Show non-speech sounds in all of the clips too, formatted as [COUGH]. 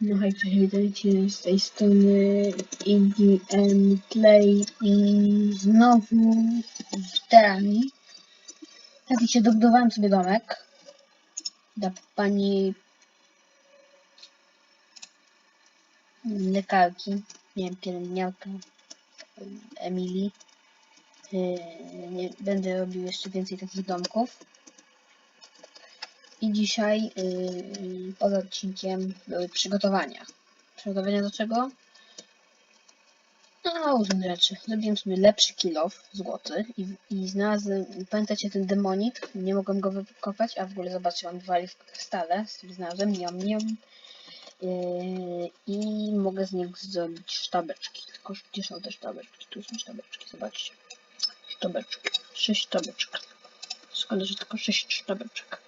No hej, cześć, witajcie z tej strony EDM Play i znowu w terami. Jak widzicie, dobudowałem sobie domek dla pani lekarki, nie wiem, pielęgniarka Emilii. Nie, będę robił jeszcze więcej takich domków. I dzisiaj yy, poza odcinkiem były przygotowania. Przygotowania do czego? No, różne rzeczy. Zrobiłem sobie lepszy kilof złoty i, i znalazłem, pamiętacie ten demonit? Nie mogłem go wykopać, a w ogóle on wali w krystale, sobie znalazłem, niom, niom. Yy, I mogę z nich zrobić sztabeczki. Tylko gdzie są te sztabeczki? Tu są sztabeczki, zobaczcie. Sztabeczki. Sześć sztabeczek. Szkoda, że tylko sześć sztabeczek.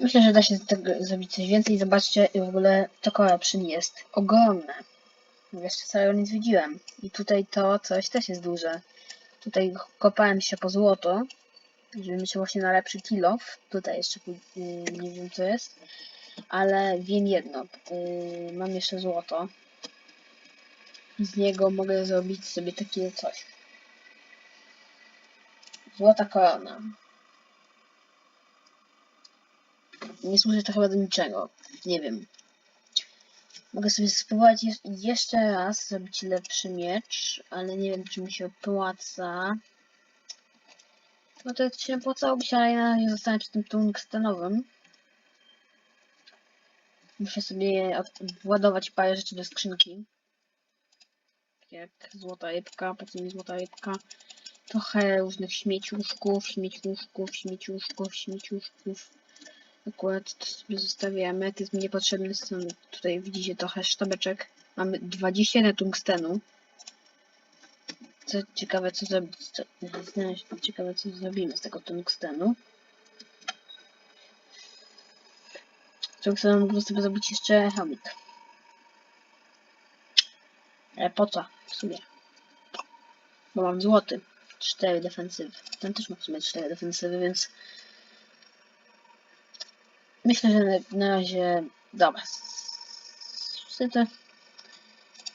Myślę, że da się z tego zrobić coś więcej. Zobaczcie, w ogóle to koło jest ogromne. Jeszcze całego nie zwiedziłem. I tutaj to coś też jest duże. Tutaj kopałem się po złoto, żeby mieć właśnie na lepszy kilof. Tutaj jeszcze yy, nie wiem co jest. Ale wiem jedno. Yy, mam jeszcze złoto. Z niego mogę zrobić sobie takie coś. Złota korona. Nie służy to chyba do niczego. Nie wiem. Mogę sobie spróbować je jeszcze raz zrobić lepszy miecz, ale nie wiem, czy mi się opłaca. No to się opłacałoby ale ja nie zostanę przy tym tungstenowym. Muszę sobie władować parę rzeczy do skrzynki. Tak Jak złota co mi złota rybka. Trochę różnych śmieciuszków, śmieciuszków, śmieciuszków, śmieciuszków. Akurat to sobie jest mi niepotrzebne. Są tutaj widzicie trochę sztabeczek. Mamy 21 tungstenu. Co ciekawe, co zrobić. Ciekawe, co zrobimy z tego tungstenu. Tungstenu mógłbym sobie zrobić jeszcze chomik. Ale po co? W sumie. Bo mam złoty. 4 defensywy. Ten też ma w sumie 4 defensywy, więc Myślę, że na, razie. Dobra.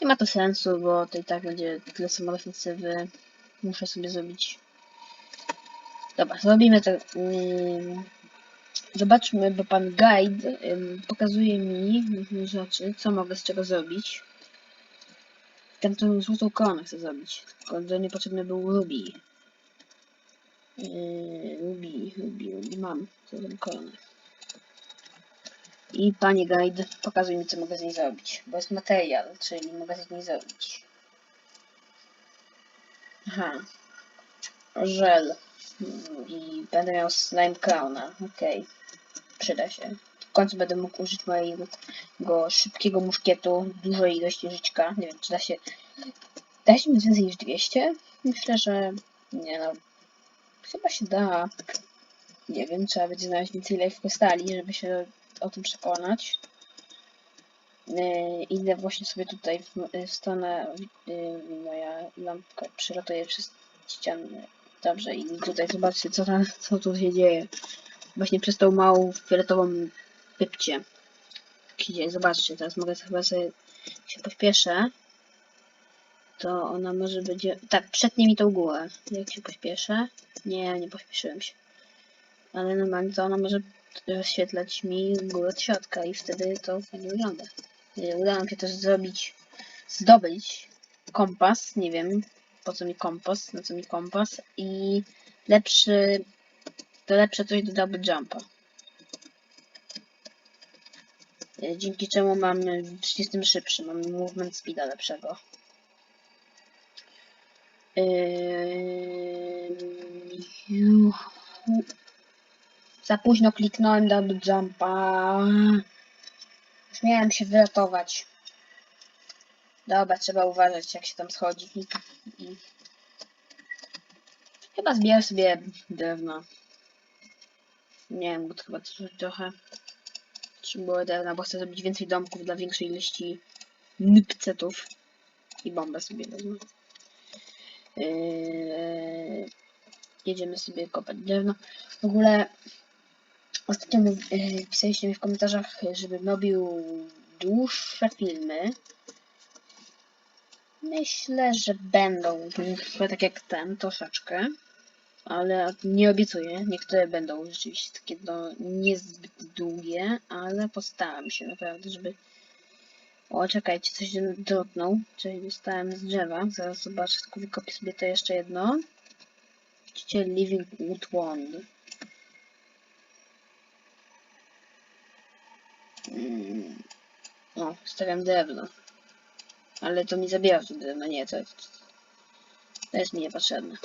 Nie ma to sensu, bo to i tak będzie tyle samo defensywy. Muszę sobie zrobić. Dobra, zrobimy to. ym, Zobaczmy, bo pan guide pokazuje mi rzeczy, co mogę z czego zrobić. Tam tą złotą koronę chcę zrobić. Tylko do niej potrzebny był Ruby. Yy, Ruby, Ruby, Ruby mam. Złotą koronę. I panie guide, pokazuj mi, co mogę z niej zrobić. Bo jest materiał, czyli mogę z niej zrobić. Aha. Żel. Mm, I będę miał slime crowna. Okej. Przyda się. W końcu będę mógł użyć mojego szybkiego muszkietu, dużej ilości żyćka. Nie wiem, czy da się... Da się mieć więcej niż 200? Myślę, że... Nie no. Chyba się da. Nie wiem, trzeba będzie znaleźć więcej life crystali, żeby się o tym przekonać. Yy, idę właśnie sobie tutaj w, w stronę, yy, moja lampka przelatuje przez ścianę. Dobrze, i tutaj zobaczcie, co, tam, co tu się dzieje. Właśnie przez tą małą fioletową pypcie. się dzieje. Zobaczcie, teraz mogę chyba sobie się pośpieszę. To ona może będzie... Tak, przetnie mi tą górę. Jak się pośpieszę? Nie, nie pośpieszyłem się. Ale normalnie to ona może rozświetlać mi górę od środka i wtedy to fajnie wygląda. Udało mi się też zrobić, zdobyć kompas, nie wiem po co mi kompas, na co mi kompas i lepszy, to lepsze coś do jumpa. Dzięki czemu mam, jestem szybszy, mam movement speeda lepszego. Yy... Za późno kliknąłem double jumpa. Już miałem się wyratować. Dobra, trzeba uważać jak się tam schodzi. Chyba zbieram sobie drewno. Nie wiem, to chyba trochę potrzebuję drewna, bo chcę zrobić więcej domków dla większej ilości nypcetów. I bombę sobie wezmę. Yy... Jedziemy sobie kopać drewno. W ogóle Ostatnio e, pisaliście mi w komentarzach, żebym robił dłuższe filmy. Myślę, że będą dłuższe, tak jak ten, troszeczkę. Ale nie obiecuję. Niektóre będą rzeczywiście takie no, niezbyt długie, ale postaram się naprawdę, żeby... O, czekajcie, coś drobnął. Czyli dostałem z drzewa. Zaraz zobaczę, tylko wykopię sobie to jeszcze jedno. Widzicie, Living Wood Wand. Mm. O, stawiam drewno. Ale to mi zabiera to drewno, nie, to, to jest mi niepotrzebne.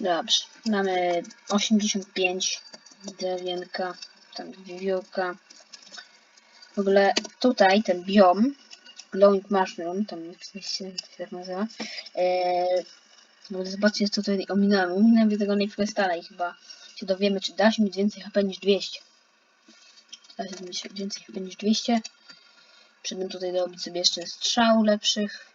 Dobrze, mamy 85 drewienka, tam wiewiórka. W ogóle tutaj ten biom, glowing mushroom, tam jak się tak nazywa, eee, zobaczcie co tutaj ominąłem, ominąłem tego Nightfrestala i chyba się dowiemy, czy da się mieć więcej HP niż 200. Da się mieć więcej HP niż 200. Przed tym tutaj dorobić sobie jeszcze strzał lepszych.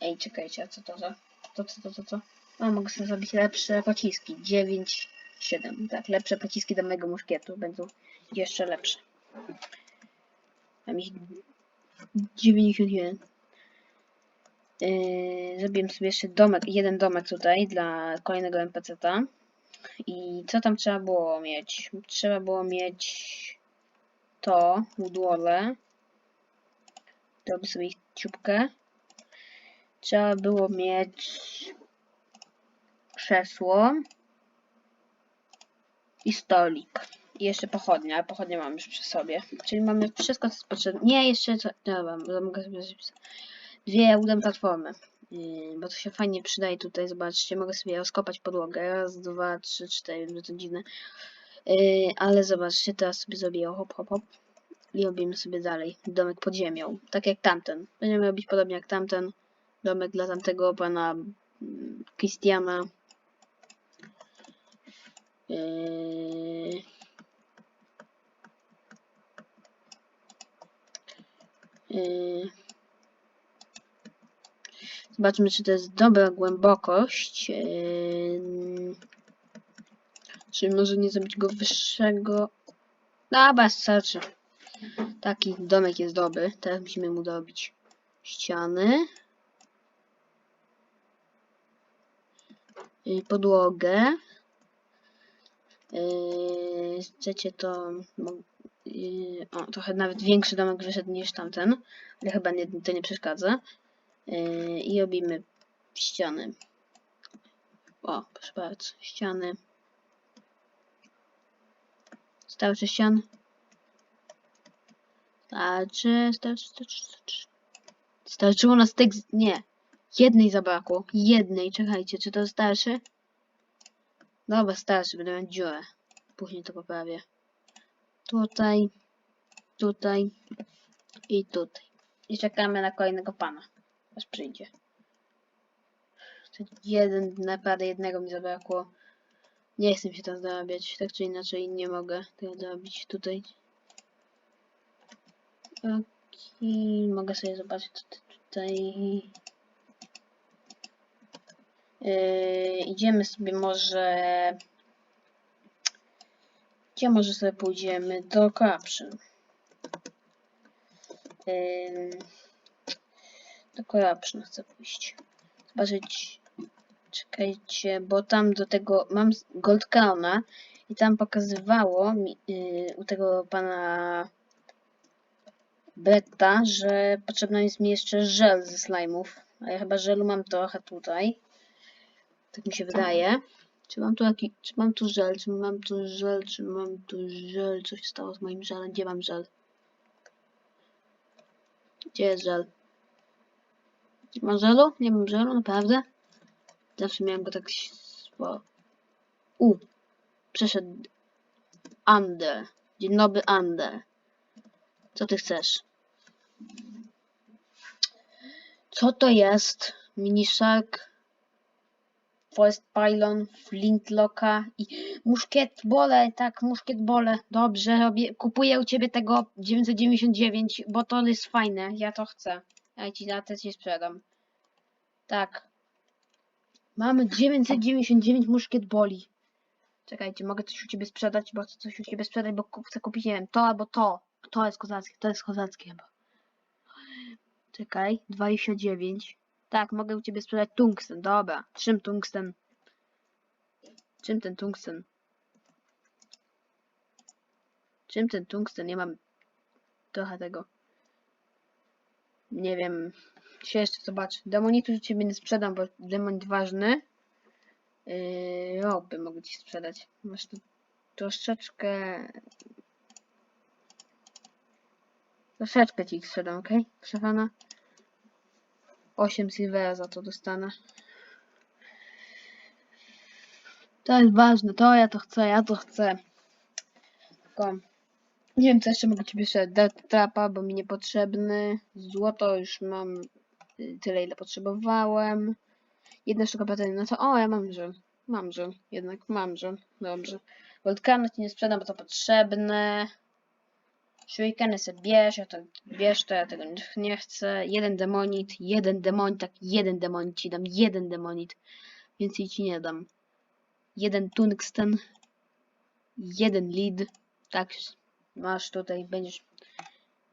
Ej, czekajcie, a co to za? To, co, to, to, co? No, mogę sobie zrobić lepsze pociski. 9, 7. Tak, lepsze pociski do mojego muszkietu będą jeszcze lepsze. Mam ich 91. Yy, zrobiłem sobie jeszcze domek, jeden domek tutaj dla kolejnego NPC-ta. I co tam trzeba było mieć? Trzeba było mieć to, udłole. Robię sobie ich ciupkę. Trzeba było mieć krzesło i stolik. I jeszcze pochodnia, ale pochodnie mam już przy sobie. Czyli mamy wszystko, co jest potrzebne. Nie, jeszcze co... Dobra, mogę sobie zapisać. Dwie wooden platformy. Bo to się fajnie przydaje tutaj, zobaczcie, mogę sobie rozkopać podłogę. Raz, dwa, trzy, cztery, że to dziwne. Yy, ale zobaczcie, teraz sobie zrobię hop, hop, hop. I robimy sobie dalej domek pod ziemią. Tak jak tamten. Będziemy robić podobnie jak tamten. Domek dla tamtego pana mm, Christiana. Yy... Yy... Zobaczmy, czy to jest dobra głębokość. Yy... Czy może nie zrobić go wyższego? Dobra, starczy. Taki domek jest dobry. Teraz musimy mu dorobić ściany. Podłogę. Yy, chcecie to... Yy, o, trochę nawet większy domek wyszedł niż tamten, ale chyba nie, to nie przeszkadza. Yy, I robimy ściany. O, proszę bardzo, ściany. Starczy ścian? Starczy, starczy, starczy, starczy. Starczyło nastek... Nie. Jednej zabrakło. Jednej, czekajcie, czy to starszy? Dobra, starszy, będę mieć dziurę. Później to poprawię. Tutaj, tutaj i tutaj. I czekamy na kolejnego pana, aż przyjdzie. Jeden, naprawdę jednego mi zabrakło. Nie chcę się tam zarabiać, tak czy inaczej nie mogę tego zrobić tutaj. I mogę sobie zobaczyć tutaj. Yy, idziemy sobie może. Gdzie może sobie pójdziemy? Do Corruption. Yy, do Corruption chcę pójść. Zobaczyć. Czekajcie, bo tam do tego mam Gold Crowna i tam pokazywało mi yy, u tego pana Bretta, że potrzebna jest mi jeszcze żel ze slime'ów. A ja chyba żelu mam trochę tutaj. Tak mi się wydaje. Czy mam tu jaki, czy mam tu żel, czy mam tu żel, czy mam tu żel, coś stało z moim żelem, gdzie mam żel? Gdzie jest żel? Nie ma żelu? Nie mam żelu, naprawdę? Zawsze miałem go tak. U, przeszedł Ander. Dzień dobry, Ander. Co ty chcesz? Co to jest? Mini Shark, Forest Pylon, Flintlocka i muszkietbole, tak, muszkietbole. Dobrze, robię, kupuję u ciebie tego 999, bo to jest fajne, ja to chcę. Ja ci na te ci sprzedam. Tak. Mamy 999 muszkietboli. Czekajcie, mogę coś u ciebie sprzedać, bo chcę coś u ciebie sprzedać, bo chcę kupić, nie wiem, to albo to. To jest kozackie, to jest kozackie chyba. Czekaj, 29. Tak, mogę u ciebie sprzedać tungsten, dobra. Czym tungsten? Czym ten tungsten? Czym ten tungsten? Nie mam trochę tego. Nie wiem. Się jeszcze zobaczę. Demonitu ciebie nie sprzedam, bo demonit ważny. Yy, o, by mogę ci sprzedać. Masz tu troszeczkę... Troszeczkę ci sprzedam? Proszę pana. 8 silvera za to dostanę. To jest ważne, to ja to chcę, ja to chcę. Tylko nie wiem co jeszcze mogę ci sprzedać. Death Trapa, bo mi niepotrzebny. Złoto już mam y, tyle ile potrzebowałem. Jedna sztuka platyny, no to o ja mam żel. Mam żel, jednak mam żel. Dobrze. Volcano ci nie sprzedam, bo to potrzebne. Shurikeny sobie bierz, ja to bierz to, ja tego nie- chcę. Jeden demonit, jeden demonit, tak jeden demonit ci dam, jeden demonit. Więcej ci nie dam. Jeden tungsten, jeden lead. Tak, masz tutaj, będziesz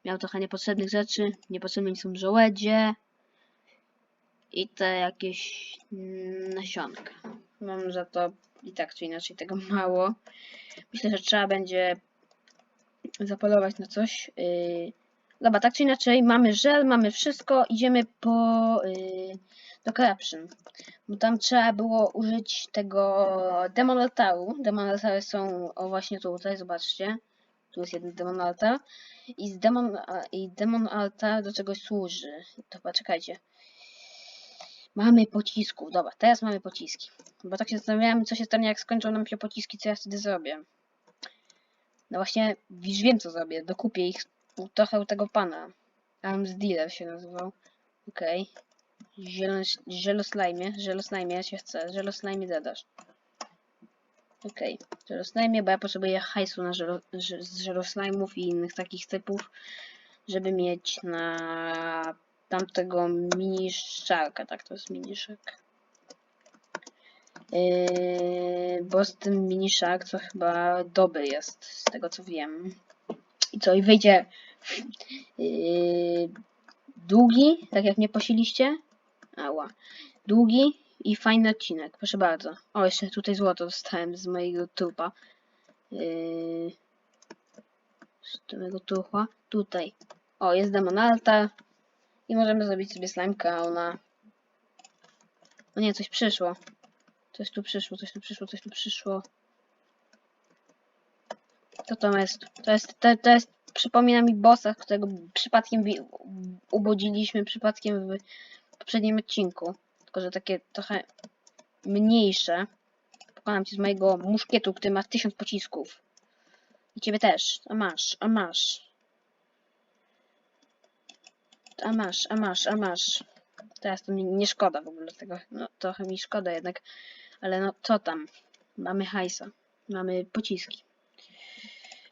miał trochę niepotrzebnych rzeczy. Niepotrzebne są żołędzie. I te jakieś mm, nasionka. Mam za to i tak czy inaczej tego [LAUGHS] mało. Myślę, że trzeba będzie zapolować na coś. Yy, dobra, tak czy inaczej, mamy żel, mamy wszystko, idziemy po yy, do Corruption. Bo tam trzeba było użyć tego Demon Altaru. Demon Altary są o właśnie tutaj, zobaczcie. Jest jeden Demon Altar. I, z demon, I Demon Altar do czegoś służy. Dobra, czekajcie. Mamy pocisków. Dobra, teraz mamy pociski. Bo tak się zastanawiałem, co się stanie, jak skończą nam się pociski, co ja wtedy zrobię. No właśnie, już wiem co zrobię. Dokupię ich trochę u tego pana. Arms Dealer się nazywał. Okej. Okay. Zieloslajmie. Zieloslajmie, ja się chcę. Zieloslajmie zadasz. Okej. Okay. Zieloslajmie, bo ja potrzebuję hajsu na żelo, ż- z żeloslajmów i innych takich typów, żeby mieć na tamtego mini szarka. Tak, to jest mini szark. Yy, bo z tym mini shark co chyba dobry jest, z tego co wiem. I co, i wyjdzie yy, długi, tak jak mnie posiliście. Ała. Długi i fajny odcinek, proszę bardzo. O, jeszcze tutaj złoto dostałem z mojego trupa. Yy, z mojego truchła. Tutaj. O, jest Demon Altar. I możemy zrobić sobie slime crowna. O nie, coś przyszło. Coś tu przyszło, coś tu przyszło, coś tu przyszło. Co to jest? To jest, to, to jest, przypomina mi bossa, którego przypadkiem ubodziliśmy przypadkiem w poprzednim odcinku. Tylko, że takie trochę mniejsze. Pokonam cię z mojego muszkietu, który ma tysiąc pocisków. I ciebie też. A masz, a masz. A masz, a masz, a masz. Teraz to mi nie szkoda w ogóle tego. No trochę mi szkoda jednak. Ale no co tam? Mamy hajsa. Mamy pociski.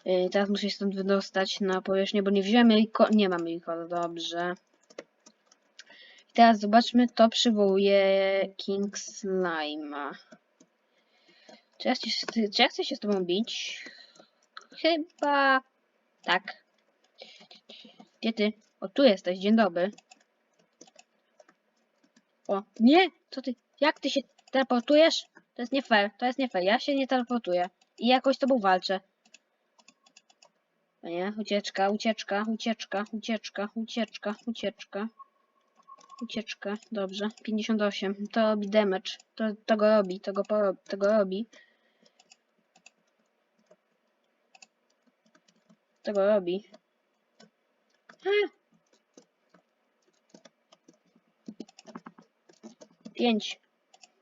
Yy, teraz muszę się stąd wydostać na powierzchnię, bo nie wziąłem. Nie mamy Rico, dobrze. I teraz zobaczmy, to przywołuje King Slime'a. Czy ja, czy ja chcę się z tobą bić? Chyba... Tak. Gdzie ty? O, tu jesteś, dzień dobry. O, nie! Co ty? Jak ty się teleportujesz? To jest nie fair, to jest nie fair. Ja się nie teleportuję. I jakoś z tobą walczę. Nie, ucieczka, ucieczka, ucieczka, ucieczka, ucieczka, ucieczka. Ucieczka, dobrze. 58. To robi damage. To, to go robi, to go, robi. To go robi. A! Pięć.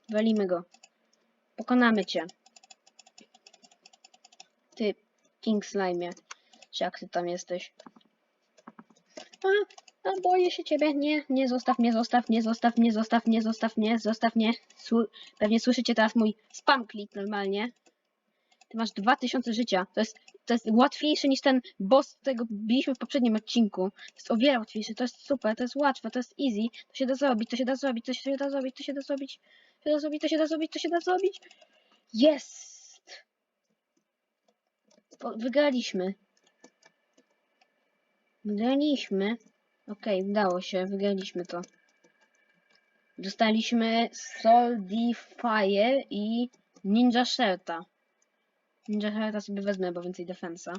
Walimy go. Pokonamy cię. Ty, King Slime. Jak ty tam jesteś? A, a, boję się ciebie. Nie, nie zostaw mnie, zostaw mnie, zostaw mnie, zostaw mnie, zostaw mnie, zostaw mnie. Słu Pewnie słyszycie teraz mój spam klik normalnie. Ty masz 2000 życia. To jest, to jest łatwiejsze niż ten boss, którego biliśmy w poprzednim odcinku. To jest o wiele łatwiejsze, to jest super, to jest łatwe, to jest easy. To się da zrobić, to się da zrobić, to się da zrobić, to się da zrobić. To się da zrobić, to się da zrobić, to się da zrobić. Jest! Wygraliśmy. Wygraliśmy. Okej, udało się, wygraliśmy to. Dostaliśmy Solidify i Ninja Shelta. Ninja Shelta sobie wezmę, bo więcej defensa.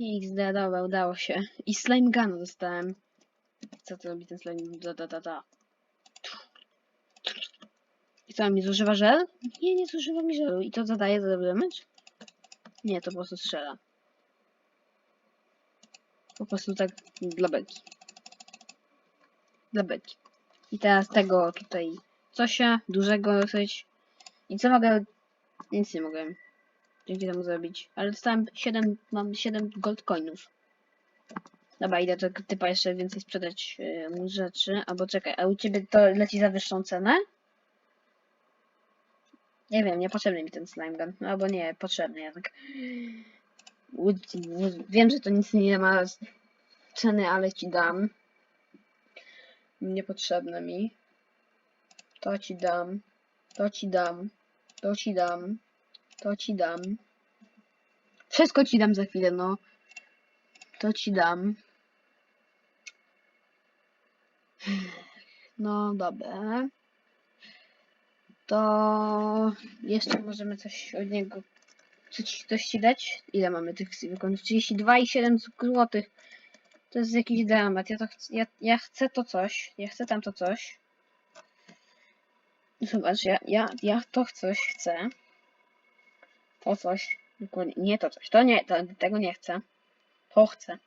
XD, dobra, udało się. I Slime Gun dostałem. Co to robi ten slime? Da, da, da, da. I co, mi zużywa żel? Nie, nie zużywa mi żelu. I to zadaje za dobry damage? Nie, to po prostu strzela. Po prostu tak dla beki. Dla beki. I teraz tego tutaj cosia, dużego dosyć. I co mogę? Nic nie mogę dzięki temu zrobić. Ale dostałem 7, mam 7 gold coinów. Dobra, idę do typa jeszcze więcej sprzedać yy, rzeczy. Albo czekaj, a u ciebie to leci za wyższą cenę? Nie wiem, niepotrzebny mi ten slime gun. No, Albo nie, potrzebny jednak. Wiem, że to nic nie ma ceny, ale ci dam. Niepotrzebne mi. To ci dam. To ci dam. To ci dam. To ci dam. Wszystko ci dam za chwilę, no. To ci dam. No dobra. To jeszcze możemy coś od niego. Coś, coś ci dać? Ile mamy tych wykonów? 32 i 7 zł. To jest jakiś dramat. Ja, to ch ja, ja chcę to coś. Ja chcę tam to coś. Zobacz, ja, ja, ja to coś chcę. To coś. Nie to coś. To nie, to, tego nie chcę. To chcę.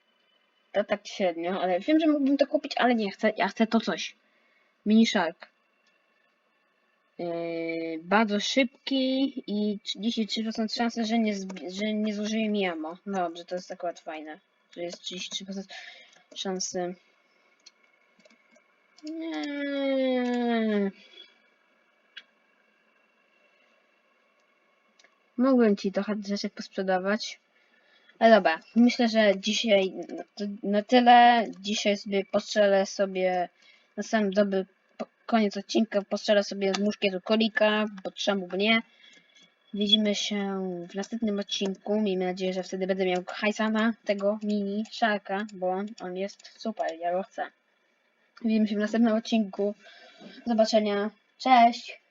To tak średnio, ale wiem, że mógłbym to kupić, ale nie chcę. Ja chcę to coś. Mini Shark. Yy, bardzo szybki i 33% szansy, że nie, że nie zużyje mi ammo. No dobrze, to jest akurat fajne. Że jest 33% szansy. Nie. Mogłem ci trochę rzeczy posprzedawać. Ale dobra, myślę, że dzisiaj no, na tyle. Dzisiaj sobie postrzelę sobie na sam dobry koniec odcinka, postrzelę sobie z muszkietu kolika, bo czemu by nie. Widzimy się w następnym odcinku. Miejmy nadzieję, że wtedy będę miał hajsana tego mini szarka, bo on, jest super, ja go chcę. Widzimy się w następnym odcinku. Do zobaczenia. Cześć!